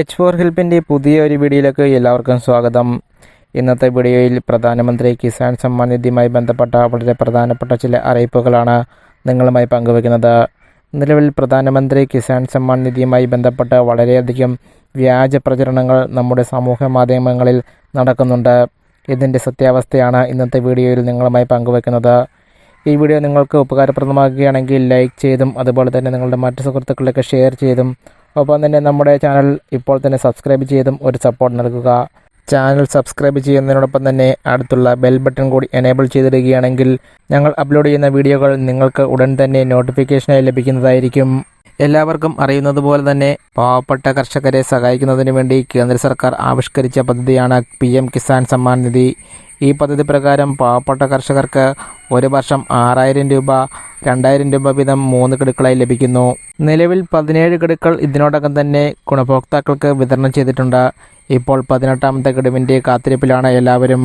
H four ഹെൽപ്പിന്റെ പുതിയ ഒരു വീഡിയോയിലേക്ക് എല്ലാവർക്കും സ്വാഗതം. ഇന്നത്തെ വീഡിയോയിൽ പ്രധാനമന്ത്രി കിസാൻ സമ്മാൻ നിധിയുമായി ബന്ധപ്പെട്ട വളരെ പ്രധാനപ്പെട്ട ചില അറിയിപ്പുകളാണ് നിങ്ങളുമായി പങ്കുവയ്ക്കുന്നത്. നിലവിൽ പ്രധാനമന്ത്രി കിസാൻ സമ്മാൻ നിധിയുമായി ബന്ധപ്പെട്ട് വളരെയധികം വ്യാജ പ്രചരണങ്ങൾ നമ്മുടെ സമൂഹ മാധ്യമങ്ങളിൽ നടക്കുന്നുണ്ട്. ഇതിന്റെ സത്യാവസ്ഥയാണ് ഇന്നത്തെ വീഡിയോയിൽ നിങ്ങളുമായി പങ്കുവയ്ക്കുന്നത്. ഈ വീഡിയോ നിങ്ങൾക്ക് ഉപകാരപ്രദമാകുകയാണെങ്കിൽ ലൈക്ക് ചെയ്തും അതുപോലെ തന്നെ നിങ്ങളുടെ മറ്റു സുഹൃത്തുക്കളിലേക്ക് ഷെയർ ചെയ്തും ഒപ്പം തന്നെ നമ്മുടെ ചാനൽ ഇപ്പോൾ തന്നെ സബ്സ്ക്രൈബ് ചെയ്തും ഒരു സപ്പോർട്ട് നൽകുക. ചാനൽ സബ്സ്ക്രൈബ് ചെയ്യുന്നതിനോടൊപ്പം തന്നെ അടുത്തുള്ള ബെൽ ബട്ടൺ കൂടി എനേബിൾ ചെയ്തിടുകയാണെങ്കിൽ ഞങ്ങൾ അപ്ലോഡ് ചെയ്യുന്ന വീഡിയോകൾ നിങ്ങൾക്ക് ഉടൻ തന്നെ നോട്ടിഫിക്കേഷനായി ലഭിക്കുന്നതായിരിക്കും. എല്ലാവർക്കും അറിയുന്നത് പോലെ തന്നെ പാവപ്പെട്ട കർഷകരെ സഹായിക്കുന്നതിന് വേണ്ടി കേന്ദ്ര സർക്കാർ ആവിഷ്കരിച്ച പദ്ധതിയാണ് പി എം കിസാൻ സമ്മാൻ നിധി. ഈ പദ്ധതി പ്രകാരം പാവപ്പെട്ട കർഷകർക്ക് ഒരു വർഷം ആറായിരം രൂപ രണ്ടായിരം രൂപ വീതം മൂന്ന് ഗഡുക്കളായി ലഭിക്കുന്നു. നിലവിൽ പതിനേഴ് ഗഡുക്കൾ ഇതിനോടകം തന്നെ ഗുണഭോക്താക്കൾക്ക് വിതരണം ചെയ്തിട്ടുണ്ട്. ഇപ്പോൾ പതിനെട്ടാമത്തെ ഗഡുവിന്റെ കാത്തിരിപ്പിലാണ് എല്ലാവരും.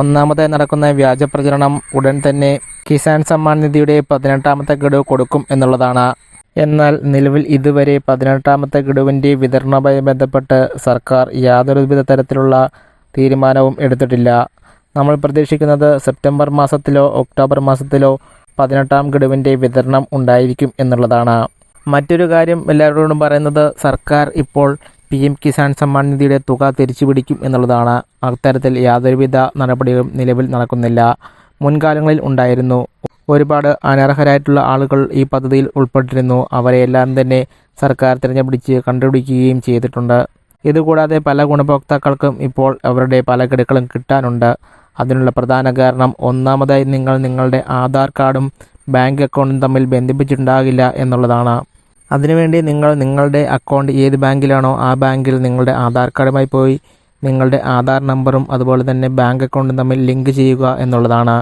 ഒന്നാമതായി നടക്കുന്ന വ്യാജ പ്രചരണം ഉടൻ തന്നെ കിസാൻ സമ്മാൻ നിധിയുടെ പതിനെട്ടാമത്തെ ഗഡു കൊടുക്കും എന്നുള്ളതാണ്. എന്നാൽ നിലവിൽ ഇതുവരെ പതിനെട്ടാമത്തെ ഗഡുവിന്റെ വിതരണവുമായി ബന്ധപ്പെട്ട് സർക്കാർ യാതൊരുവിധ തരത്തിലുള്ള തീരുമാനവും എടുത്തിട്ടില്ല. നമ്മൾ പ്രതീക്ഷിക്കുന്നത് സെപ്റ്റംബർ മാസത്തിലോ ഒക്ടോബർ മാസത്തിലോ പതിനെട്ടാം ഗഡുവിന്റെ വിതരണം ഉണ്ടായിരിക്കും എന്നുള്ളതാണ്. മറ്റൊരു കാര്യം എല്ലാവരോടും പറയുന്നത് സർക്കാർ ഇപ്പോൾ പി എം കിസാൻ സമ്മാൻ നിധിയുടെ തുക തിരിച്ചു പിടിക്കും എന്നുള്ളതാണ്. അത്തരത്തിൽ യാതൊരുവിധ നടപടികളും നിലവിൽ നടക്കുന്നില്ല. മുൻകാലങ്ങളിൽ ഉണ്ടായിരുന്നു. ഒരുപാട് അനർഹരായിട്ടുള്ള ആളുകൾ ഈ പദ്ധതിയിൽ ഉൾപ്പെട്ടിരുന്നു. അവരെയെല്ലാം തന്നെ സർക്കാർ തിരഞ്ഞുപിടിച്ച് കണ്ടുപിടിക്കുകയും ചെയ്തിട്ടുണ്ട്. ഇതുകൂടാതെ പല ഗുണഭോക്താക്കൾക്കും ഇപ്പോൾ അവരുടെ പല ഗഡുക്കളും കിട്ടാനുണ്ട്. അതിനുള്ള പ്രധാന കാരണം ഒന്നാമതായി നിങ്ങൾ നിങ്ങളുടെ ആധാർ കാർഡും ബാങ്ക് അക്കൗണ്ടും തമ്മിൽ ബന്ധിപ്പിച്ചിട്ടുണ്ടാകില്ല എന്നുള്ളതാണ്. അതിനുവേണ്ടി നിങ്ങൾ നിങ്ങളുടെ അക്കൗണ്ട് ഏത് ബാങ്കിലാണോ ആ ബാങ്കിൽ നിങ്ങളുടെ ആധാർ കാർഡുമായി പോയി നിങ്ങളുടെ ആധാർ നമ്പറും അതുപോലെ തന്നെ ബാങ്ക് അക്കൗണ്ടും തമ്മിൽ ലിങ്ക് ചെയ്യുക എന്നുള്ളതാണ്.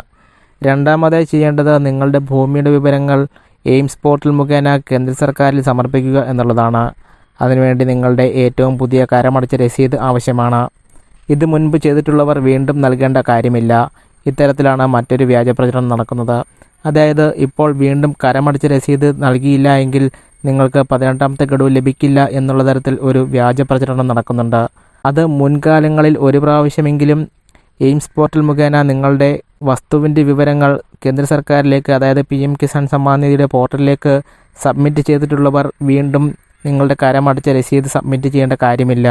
രണ്ടാമതായി ചെയ്യേണ്ടത് നിങ്ങളുടെ ഭൂമിയുടെ വിവരങ്ങൾ എയിംസ് പോർട്ടൽ മുഖേന കേന്ദ്ര സർക്കാരിൽ സമർപ്പിക്കുക എന്നുള്ളതാണ്. അതിനുവേണ്ടി നിങ്ങളുടെ ഏറ്റവും പുതിയ കരമടച്ച രസീത് ആവശ്യമാണ്. ഇത് മുൻപ് ചെയ്തിട്ടുള്ളവർ വീണ്ടും നൽകേണ്ട കാര്യമില്ല. ഇത്തരത്തിലാണ് മറ്റൊരു വ്യാജ പ്രചരണം നടക്കുന്നത്. അതായത് ഇപ്പോൾ വീണ്ടും കരമടച്ച രസീത് നൽകിയില്ല എങ്കിൽ നിങ്ങൾക്ക് പതിനെട്ടാമത്തെ ഗഡു ലഭിക്കില്ല എന്നുള്ള തരത്തിൽ ഒരു വ്യാജ പ്രചരണം നടക്കുന്നുണ്ട്. അത് മുൻകാലങ്ങളിൽ ഒരു പ്രാവശ്യമെങ്കിലും എയിംസ് പോർട്ടൽ മുഖേന നിങ്ങളുടെ വസ്തുവിന്റെ വിവരങ്ങൾ കേന്ദ്ര സർക്കാരിലേക്ക് അതായത് പി എം കിസാൻ സമ്മാൻ നിധിയുടെ പോർട്ടലിലേക്ക് സബ്മിറ്റ് ചെയ്തിട്ടുള്ളവർ വീണ്ടും നിങ്ങളുടെ കരമടച്ച രസീത് സബ്മിറ്റ് ചെയ്യേണ്ട കാര്യമില്ല.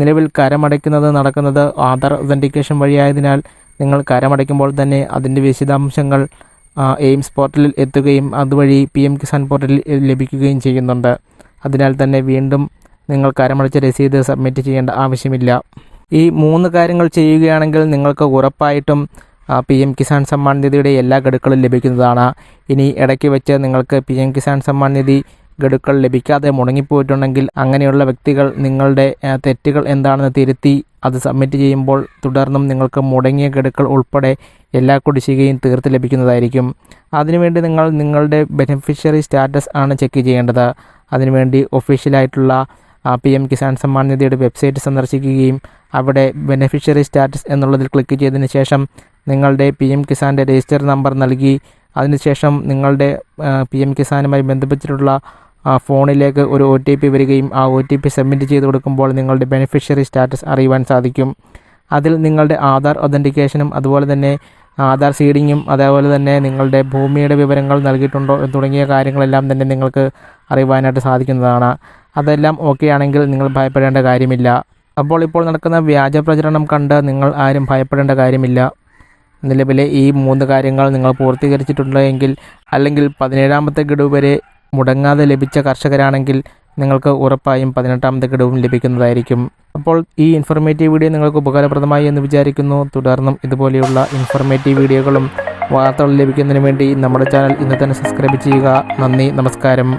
നിലവിൽ കരമടയ്ക്കുന്നത് നടക്കുന്നത് ആധാർ ഒതന്റിക്കേഷൻ വഴിയായതിനാൽ നിങ്ങൾ കരമടയ്ക്കുമ്പോൾ തന്നെ അതിന്റെ വിശദാംശങ്ങൾ എയിംസ് പോർട്ടലിൽ എത്തുകയും അതുവഴി പി എം കിസാൻ പോർട്ടലിൽ ലഭിക്കുകയും ചെയ്യുന്നുണ്ട്. അതിനാൽ തന്നെ വീണ്ടും നിങ്ങൾ കരമടച്ച രസീത് സബ്മിറ്റ് ചെയ്യേണ്ട ആവശ്യമില്ല. ഈ മൂന്ന് കാര്യങ്ങൾ ചെയ്യുകയാണെങ്കിൽ നിങ്ങൾക്ക് ഉറപ്പായിട്ടും പി എം കിസാൻ സമ്മാൻ നിധിയുടെ എല്ലാ ഘടുക്കളും ലഭിക്കുന്നതാണ്. ഇനി ഇടയ്ക്ക് വെച്ച് നിങ്ങൾക്ക് പി എം കിസാൻ സമ്മാൻ നിധി ഗഡുക്കൾ ലഭിക്കാതെ മുടങ്ങിപ്പോയിട്ടുണ്ടെങ്കിൽ അങ്ങനെയുള്ള വ്യക്തികൾ നിങ്ങളുടെ തെറ്റുകൾ എന്താണെന്ന് തിരുത്തി അത് സബ്മിറ്റ് ചെയ്യുമ്പോൾ തുടർന്നും നിങ്ങൾക്ക് മുടങ്ങിയ ഗഡുക്കൾ ഉൾപ്പെടെ എല്ലാ കുടിശ്ശികയും തീർത്ത് ലഭിക്കുന്നതായിരിക്കും. അതിനുവേണ്ടി നിങ്ങൾ നിങ്ങളുടെ ബെനിഫിഷ്യറി സ്റ്റാറ്റസ് ആണ് ചെക്ക് ചെയ്യേണ്ടത്. അതിനുവേണ്ടി ഒഫീഷ്യലായിട്ടുള്ള പി എം കിസാൻ സമ്മാൻ നിധിയുടെ വെബ്സൈറ്റ് സന്ദർശിക്കുകയും അവിടെ ബെനിഫിഷ്യറി സ്റ്റാറ്റസ് എന്നുള്ളതിൽ ക്ലിക്ക് ചെയ്തതിന് ശേഷം നിങ്ങളുടെ പി എം കിസാന്റെ രജിസ്റ്റർ നമ്പർ നൽകി. അതിനുശേഷം നിങ്ങളുടെ പി എം കിസാനുമായി ബന്ധിപ്പിച്ചിട്ടുള്ള ഫോണിലേക്ക് ഒരു ഒ ടി പി വരികയും ആ ഒ ടി പി സബ്മിറ്റ് ചെയ്ത് കൊടുക്കുമ്പോൾ നിങ്ങളുടെ ബെനിഫിഷ്യറി സ്റ്റാറ്റസ് അറിയുവാൻ സാധിക്കും. അതിൽ നിങ്ങളുടെ ആധാർ ഒതന്റിക്കേഷനും അതുപോലെ തന്നെ ആധാർ സീഡിങ്ങും അതേപോലെ തന്നെ നിങ്ങളുടെ ഭൂമിയുടെ വിവരങ്ങൾ നൽകിയിട്ടുണ്ടോ തുടങ്ങിയ കാര്യങ്ങളെല്ലാം തന്നെ നിങ്ങൾക്ക് അറിയുവാനായിട്ട് സാധിക്കുന്നതാണ്. അതെല്ലാം ഓക്കെ ആണെങ്കിൽ നിങ്ങൾ ഭയപ്പെടേണ്ട കാര്യമില്ല. അപ്പോൾ ഇപ്പോൾ നടക്കുന്ന വ്യാജ പ്രചരണം കണ്ട് നിങ്ങൾ ആരും ഭയപ്പെടേണ്ട കാര്യമില്ല. നിലവിലെ ഈ മൂന്ന് കാര്യങ്ങൾ നിങ്ങൾ പൂർത്തീകരിച്ചിട്ടുണ്ടെങ്കിൽ അല്ലെങ്കിൽ പതിനേഴാമത്തെ ഗഡു വരെ മുടങ്ങാതെ ലഭിച്ച കർഷകരാണെങ്കിൽ നിങ്ങൾക്ക് ഉറപ്പായും പതിനെട്ടാമത്തെ ഗഡുവും ലഭിക്കുന്നതായിരിക്കും. അപ്പോൾ ഈ ഇൻഫർമേറ്റീവ് വീഡിയോ നിങ്ങൾക്ക് ഉപകാരപ്രദമായി എന്ന് വിചാരിക്കുന്നു. തുടർന്നും ഇതുപോലെയുള്ള ഇൻഫർമേറ്റീവ് വീഡിയോകളും വാർത്തകൾ ലഭിക്കുന്നതിന് വേണ്ടി നമ്മുടെ ചാനൽ ഇന്ന് തന്നെ സബ്സ്ക്രൈബ് ചെയ്യുക. നന്ദി നമസ്കാരം.